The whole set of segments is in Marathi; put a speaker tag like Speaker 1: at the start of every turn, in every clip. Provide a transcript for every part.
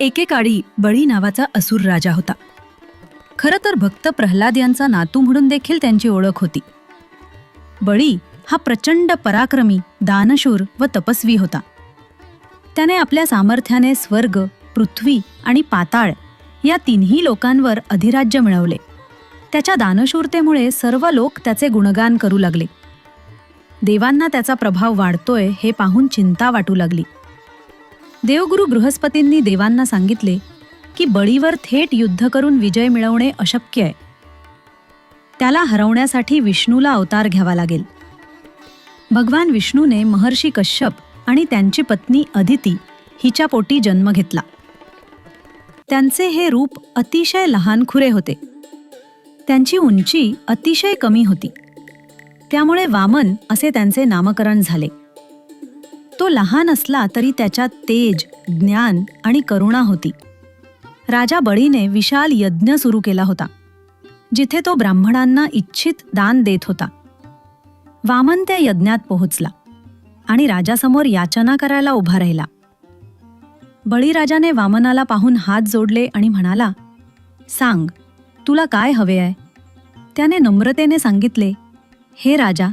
Speaker 1: एकेकाळी बळी नावाचा असुर राजा होता. खरं तर भक्त प्रल्हाद यांचा नातू म्हणून देखील त्यांची ओळख होती. बळी हा प्रचंड पराक्रमी दानशूर व तपस्वी होता. त्याने आपल्या सामर्थ्याने स्वर्ग पृथ्वी आणि पाताळ या तिन्ही लोकांवर अधिराज्य मिळवले. त्याच्या दानशूरतेमुळे सर्व लोक त्याचे गुणगान करू लागले. देवांना त्याचा प्रभाव वाढतोय हे पाहून चिंता वाटू लागली. देवगुरु बृहस्पतींनी देवांना सांगितले की बळीवर थेट युद्ध करून विजय मिळवणे अशक्य आहे. त्याला हरवण्यासाठी विष्णूला अवतार घ्यावा लागेल. भगवान विष्णूने महर्षी कश्यप आणि त्यांची पत्नी अदिती हिच्या पोटी जन्म घेतला. त्यांचे हे रूप अतिशय लहानखुरे होते. त्यांची उंची अतिशय कमी होती. त्यामुळे वामन असे त्यांचे नामकरण झाले. तो लहान असला तरी त्याच्यात तेज ज्ञान आणि करुणा होती. राजा बळीने विशाल यज्ञ सुरू केला होता जिथे तो ब्राह्मणांना इच्छित दान देत होता. वामन त्या यज्ञात पोहोचला आणि राजासमोर याचना करायला उभा राहिला. बळीराजाने वामनाला पाहून हात जोडले आणि म्हणाला सांग तुला काय हवे आहे? त्याने नम्रतेने सांगितले हे राजा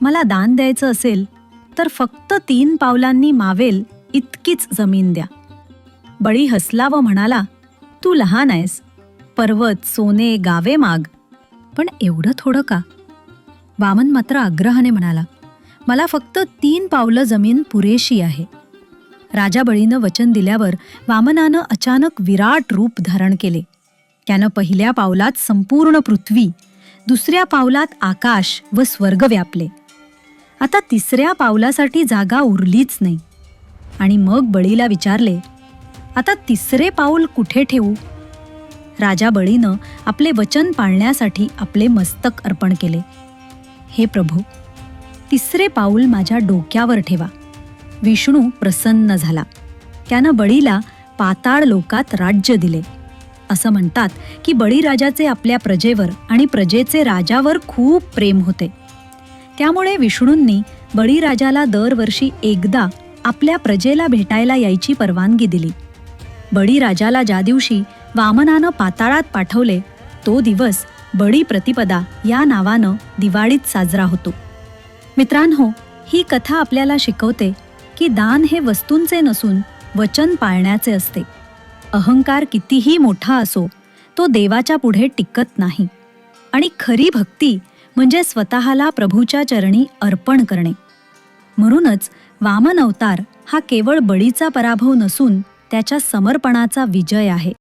Speaker 1: मला दान द्यायचं असेल तर फक्त तीन पावलांनी मावेल इतकीच जमीन द्या. बळी हसला व म्हणाला तू लहान आहेस. पर्वत सोने गावे माग. पण एवढं थोडं का? वामन मात्र आग्रहाने म्हणाला मला फक्त तीन पावलं जमीन पुरेशी आहे. राजा बळीनं वचन दिल्यावर वामनानं अचानक विराट रूप धारण केले. त्यानं पहिल्या पावलात संपूर्ण पृथ्वी दुसऱ्या पावलात आकाश व स्वर्ग व्यापले. आता तिसऱ्या पावलासाठी जागा उरलीच नाही. आणि मग बळीला विचारले आता तिसरे पाऊल कुठे ठेवू? राजा बळीनं आपले वचन पाळण्यासाठी आपले मस्तक अर्पण केले. हे प्रभू तिसरे पाऊल माझ्या डोक्यावर ठेवा. विष्णू प्रसन्न झाला. त्यानं बळीला पाताळ लोकात राज्य दिले. असं म्हणतात की बळीराजाचे आपल्या प्रजेवर आणि प्रजेचे राजावर खूप प्रेम होते. त्यामुळे विष्णूंनी बळीराजाला दरवर्षी एकदा आपल्या प्रजेला भेटायला यायची परवानगी दिली. बळीराजाला ज्या दिवशी वामनानं पाताळात पाठवले तो दिवस बळी प्रतिपदा या नावानं दिवाळीत साजरा होतो. मित्रांनो ही कथा आपल्याला शिकवते की दान हे वस्तूंचे नसून वचन पाळण्याचे असते. अहंकार कितीही मोठा असो तो देवाच्या पुढे टिकत नाही. आणि खरी भक्ती म्हणजे स्वतःला प्रभूच्या चरणी अर्पण करणे. म्हणूनच वामन अवतार हा केवळ बळीचा पराभव नसून त्याच्या समर्पणाचा विजय आहे.